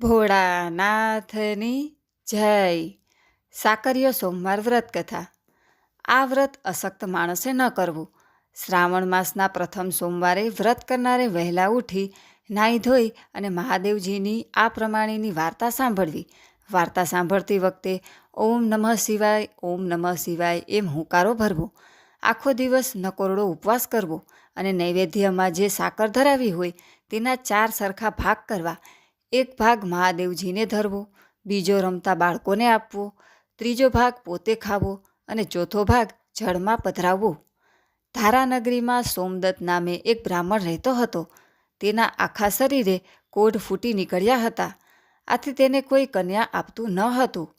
ભોળાનાથની જય. સાકરીયો સોમવાર વ્રત કથા આ વ્રત અશક્ત માણસે ન કરવું. શ્રાવણ માસના પ્રથમ સોમવારે વ્રત કરનારે વહેલા ઉઠી નાહી ધોઈ અને મહાદેવજીની આ પ્રમાણેની વાર્તા સાંભળવી. વાર્તા સાંભળતી વખતે ઓમ નમઃ શિવાય, ઓમ નમઃ શિવાય એમ હુંકારો ભરવો. આખો દિવસ નકોરડો ઉપવાસ કરવો અને નૈવેદ્યમાં જે સાકર ધરાવી હોય તેના ચાર સરખા ભાગ કરવા એક ભાગ મહાદેવજીને ધરવો, બીજો રમતા બાળકોને આપવો, ત્રીજો ભાગ પોતે ખાવો અને ચોથો ભાગ જળમાં પધરાવવો. ધારાનગરીમાં સોમદત્ત નામે એક બ્રાહ્મણ રહેતો હતો. તેના આખા શરીરે કોઢ ફૂટી નીકળ્યા હતા. આથી તેને કોઈ કન્યા આપતું ન હતું.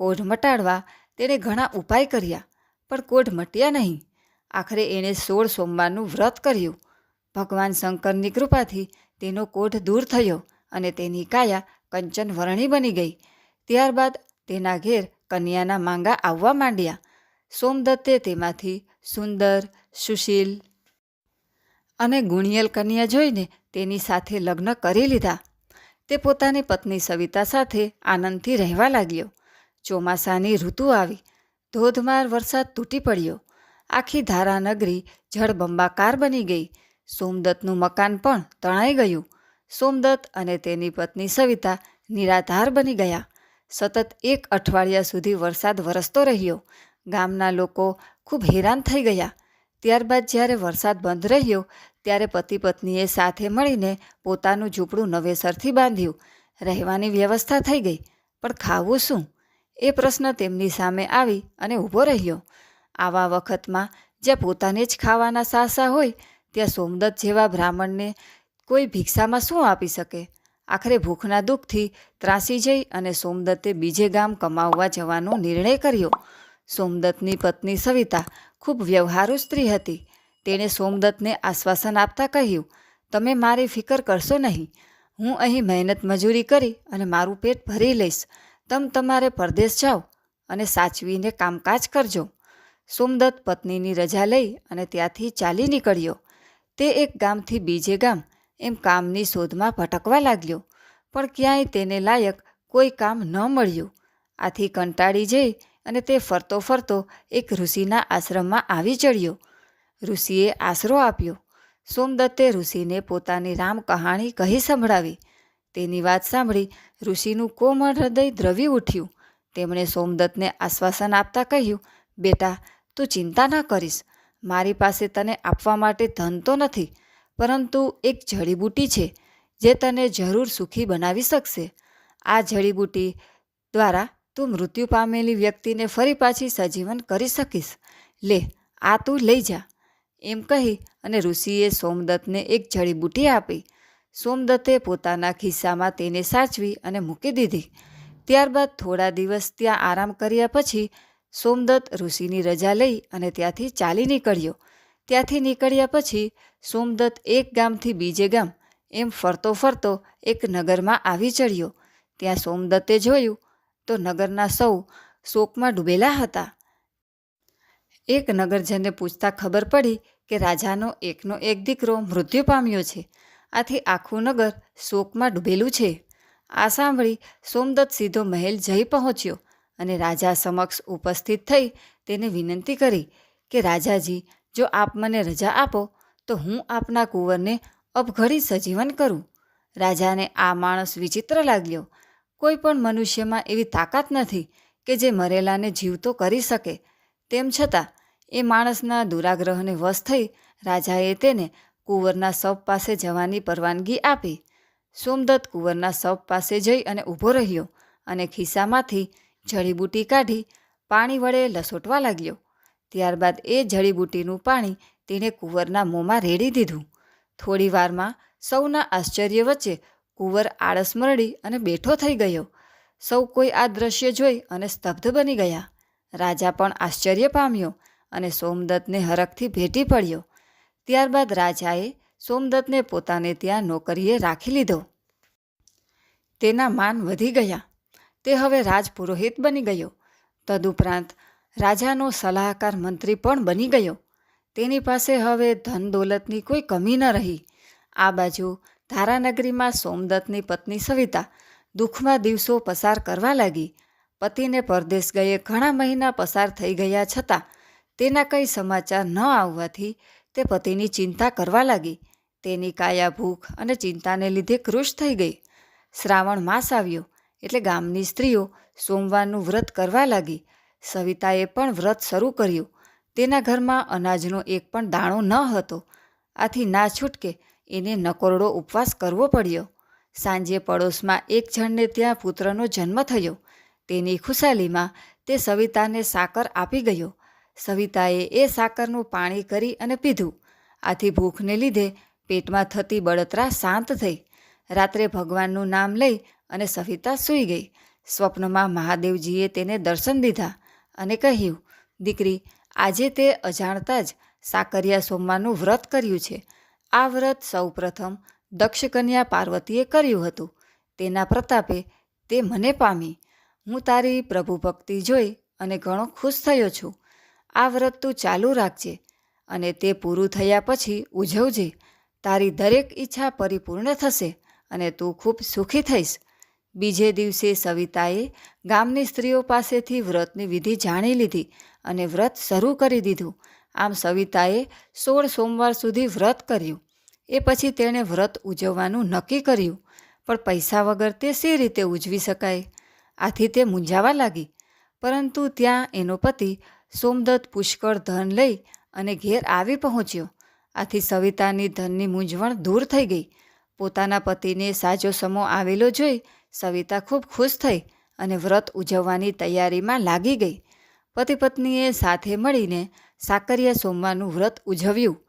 કોઢ મટાડવા તેણે ઘણા ઉપાય કર્યા, પણ કોઢ મટ્યા નહીં. આખરે એણે સોળ સોમવારનું વ્રત કર્યું. ભગવાન શંકરની કૃપાથી તેનો કોઢ દૂર થયો. અને તેની કાયા કંચન વર્ણી બની ગઈ. ત્યારબાદ તેના ઘેર કન્યાના માંગા આવવા માંડ્યા. સોમદત્તે તેમાંથી સુંદર, સુશીલ અને ગુણિયલ કન્યા જોઈને તેની સાથે લગ્ન કરી લીધા. તે પોતાની પત્ની સવિતા સાથે આનંદથી રહેવા લાગ્યો. ચોમાસાની ઋતુ આવી. ધોધમાર વરસાદ તૂટી પડ્યો. આખી ધારાનગરી જળબંબાકાર બની ગઈ. સોમદત્તનું મકાન પણ તણાઈ ગયું. સોમદત્ત અને તેની પત્ની સવિતા નિરાધાર બની ગયા. સતત એક અઠવાડિયા સુધી વરસાદ વરસતો રહ્યો. ગામના લોકો ખૂબ હેરાન થઈ ગયા. ત્યારબાદ જ્યારે વરસાદ બંધ રહ્યો, ત્યારે પતિ પત્નીએ સાથે મળીને પોતાનું ઝૂંપડું નવેસરથી બાંધ્યું. રહેવાની વ્યવસ્થા થઈ ગઈ. પણ ખાવું શું? એ પ્રશ્ન તેમની સામે આવી અને ઊભો રહ્યો. આવા વખતમાં જ્યાં પોતાને જ ખાવાના સાસા હોય, ત્યાં સોમદત્ત જેવા બ્રાહ્મણને કોઈ ભિક્ષામાં શું આપી શકે? આખરે ભૂખના દુઃખથી ત્રાસી જઈ અને સોમદત્તે બીજે ગામ કમાવવા જવાનો નિર્ણય કર્યો. સોમદત્તની પત્ની સવિતા ખૂબ વ્યવહારુ સ્ત્રી હતી. તેણે સોમદત્તને આશ્વાસન આપતા કહ્યું, તમે મારી ફિકર કરશો નહીં. હું અહીં મહેનત મજૂરી કરી અને મારું પેટ ભરી લઈશ. તમ તમારે પરદેશ જાઓ અને સાચવીને કામકાજ કરજો. સોમદત્ત પત્નીની રજા લઈ અને ત્યાંથી ચાલી નીકળ્યો. તે એક ગામથી બીજે ગામ એમ કામની શોધમાં ભટકવા લાગ્યો. પણ ક્યાંય તેને લાયક કોઈ કામ ન મળ્યું. આથી કંટાળી જઈ અને તે ફરતો ફરતો એક ઋષિના આશ્રમમાં આવી ચડ્યો. ઋષિએ આશરો આપ્યો. સોમદત્તે ઋષિને પોતાની રામ કહાણી કહી સંભળાવી. તેની વાત સાંભળી ઋષિનું કોમળ હૃદય દ્રવી ઉઠ્યું. તેમણે સોમદત્તને આશ્વાસન આપતા કહ્યું, બેટા, તું ચિંતા ન કરીશ. મારી પાસે તને આપવા માટે ધન તો નથી પરંતુ એક જડીબૂટી છે જે તને જરૂર સુખી બનાવી શકશે. આ જડીબૂટી દ્વારા તું મૃત્યુ પામેલી વ્યક્તિને ફરી પાછી સજીવન કરી શકીશ. લે, આ તું લઈ જા. એમ કહી અને ઋષિએ સોમદત્તને એક જડીબૂટી આપી. સોમદત્તે પોતાના ખિસ્સામાં તેને સાચવી અને મૂકી દીધી. ત્યારબાદ થોડા દિવસ ત્યાં આરામ કર્યા પછી સોમદત્ત ઋષિની રજા લઈ અને ત્યાંથી ચાલી નીકળ્યો. ત્યાંથી નીકળ્યા પછી સોમદત્ત એક ગામથી બીજે ગામ એમ ફરતો ફરતો એક નગરમાં આવી ચડ્યો. ત્યાં સોમદત્તે જોયું તો નગરના સૌ શોકમાં ડૂબેલા હતા. એક નગરજનને પૂછતા ખબર પડી કે રાજાનો એકનો એક દીકરો મૃત્યુ પામ્યો છે. આથી આખું નગર શોકમાં ડૂબેલું છે. આ સાંભળી સોમદત્ત સીધો મહેલ જઈ પહોંચ્યો અને રાજા સમક્ષ ઉપસ્થિત થઈ તેને વિનંતી કરી કે, રાજાજી જો આપ મને રજા આપો, તો હું આપના કુંવરને અપઘડી સજીવન કરું. રાજાને આ માણસ વિચિત્ર લાગ્યો. કોઈ પણ મનુષ્યમાં એવી તાકાત નથી કે જે મરેલાને જીવતો કરી શકે. તેમ છતાં, એ માણસના દુરાગ્રહને વશ થઈ રાજાએ તેને કુંવરના સપ પાસે જવાની પરવાનગી આપી. સોમદત્ત કુંવરના સપ પાસે જઈ અને ઊભો રહ્યો અને ખિસ્સામાંથી જડીબૂટી કાઢી પાણી વડે લસોટવા લાગ્યો. ત્યારબાદ એ જડીબૂટીનું પાણી તેણે કુંવરના મોંમાં રેડી દીધું. થોડી વારમાં સૌના આશ્ચર્ય વચ્ચે કુંવર આળસ મરડી અને બેઠો થઈ ગયો. સૌ કોઈ આ દ્રશ્ય જોઈ અને સ્તબ્ધ બની ગયા. રાજા પણ આશ્ચર્ય પામ્યો અને સોમદત્તને હરખથી ભેટી પડ્યો. ત્યારબાદ રાજાએ સોમદત્તને પોતાને ત્યાં નોકરીએ રાખી લીધો. તેના માન વધી ગયા. તે હવે રાજપુરોહિત બની ગયો. તદુપરાંત રાજાનો સલાહકાર મંત્રી પણ બની ગયો. તેની પાસે હવે ધન દોલતની કોઈ કમી ન રહી. આ બાજુ ધારાનગરીમાં સોમદત્તની પત્ની સવિતા દુઃખમાં દિવસો પસાર કરવા લાગી. પતિને પરદેશ ગયે ઘણા મહિના પસાર થઈ ગયા છતાં તેના કંઈ સમાચાર ન આવવાથી તે પતિની ચિંતા કરવા લાગી. તેની કાયા ભૂખ અને ચિંતાને લીધે કૃશ થઈ ગઈ. શ્રાવણ માસ આવ્યો એટલે ગામની સ્ત્રીઓ સોમવારનું વ્રત કરવા લાગી. સવિતાએ પણ વ્રત શરૂ કર્યું. તેના ઘરમાં અનાજનો એક પણ દાણો ન હતો. આથી ના છૂટકે એને નકોરડો ઉપવાસ કરવો પડ્યો. સાંજે પડોશમાં એક જણને ત્યાં પુત્રનો જન્મ થયો. તેની ખુશાલીમાં તે સવિતાને સાકર આપી ગયો. સવિતાએ એ સાકરનું પાણી કરી અને પીધું. આથી ભૂખને લીધે પેટમાં થતી બળતરા શાંત થઈ. રાત્રે ભગવાનનું નામ લઈ અને સવિતા સૂઈ ગઈ. સ્વપ્નમાં મહાદેવજીએ તેને દર્શન દીધા. અને કહ્યું, દીકરી, આજે તે અજાણતા જ સાકરિયા સોમવારનું વ્રત કર્યું છે. આ વ્રત સૌપ્રથમ દક્ષકન્યા પાર્વતીએ કર્યું હતું. તેના પ્રતાપે તે મને પામી. હું તારી પ્રભુ ભક્તિ જોઈ અને ઘણો ખુશ થયો છું. આ વ્રત તું ચાલુ રાખજે અને તે પૂરું થયા પછી ઉજવજે. તારી દરેક ઈચ્છા પરિપૂર્ણ થશે અને તું ખૂબ સુખી થઈશ. બીજે દિવસે સવિતાએ ગામની સ્ત્રીઓ પાસેથી વ્રતની વિધિ જાણી લીધી અને વ્રત શરૂ કરી દીધું. આમ સવિતાએ સોળ સોમવાર સુધી વ્રત કર્યું. એ પછી તેણે વ્રત ઉજવવાનું નક્કી કર્યું. પણ પૈસા વગર તે સી રીતે ઉજવી શકાય? આથી તે મૂંઝાવા લાગી. પરંતુ ત્યાં એનો પતિ સોમદત્ત પુષ્કળ ધન લઈ અને ઘેર આવી પહોંચ્યો. આથી સવિતાની ધનની મૂંઝવણ દૂર થઈ ગઈ. પોતાના પતિને સાજો સમો આવેલો જોઈ સવિતા ખૂબ ખુશ થઈ અને વ્રત ઉજવવાની તૈયારીમાં લાગી ગઈ. પતિ પત્નીએ સાથે મળીને સાકરિયા સોમવારનું વ્રત ઉજવ્યું.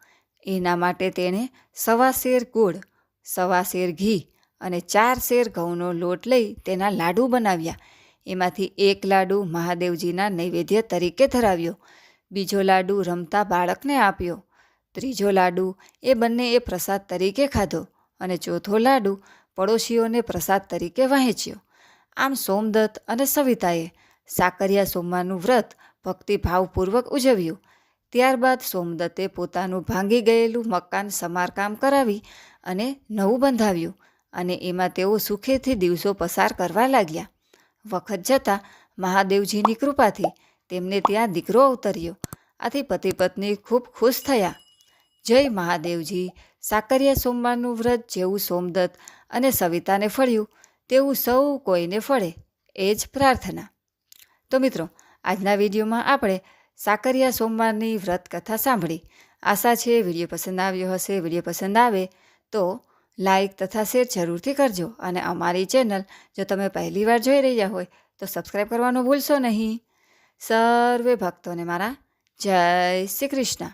એના માટે તેણે સવા શેર ગોળ સવા શેર ઘી અને ચાર શેર ઘઉંનો લોટ લઈ તેના લાડુ બનાવ્યા. એમાંથી એક લાડુ મહાદેવજીના નૈવેદ્ય તરીકે ધરાવ્યો. બીજો લાડુ રમતા બાળકને આપ્યો. ત્રીજો લાડુ એ બંને એ પ્રસાદ તરીકે ખાધો અને ચોથો લાડુ પડોશીઓને પ્રસાદ તરીકે વહેંચ્યો. આમ સોમદત્ત અને સવિતાએ સાકરિયા સોમવારનું વ્રત ભક્તિભાવપૂર્વક ઉજવ્યું. ત્યારબાદ સોમદત્તે પોતાનું ભાંગી ગયેલું મકાન સમારકામ કરાવી અને નવું બંધાવ્યું અને એમાં તેઓ સુખેથી દિવસો પસાર કરવા લાગ્યા. વખત જતાં મહાદેવજીની કૃપાથી તેમને ત્યાં દીકરો અવતર્યો. આથી પતિ પત્ની ખૂબ ખુશ થયા. જય મહાદેવજી, સાકરિયા સોમવારનું વ્રત જેવું સોમદત્ત અને સવિતાને ફળ્યું. તેવું સૌ કોઈને ફળે, એ જ પ્રાર્થના. તો મિત્રો, આજના વિડીયોમાં આપણે સાકરિયા સોમવારની વ્રત કથા સાંભળી. આશા છે વીડિયો પસંદ આવ્યો હશે, વીડિયો પસંદ આવે તો લાઈક તથા શેર જરૂરથી કરજો અને અમારી ચેનલ જો તમે પહેલી વાર જોઈ રહ્યા હોય તો સબસ્ક્રાઈબ કરવાનું ભૂલશો નહીં. સર્વે ભક્તોને મારા જય શ્રી કૃષ્ણ.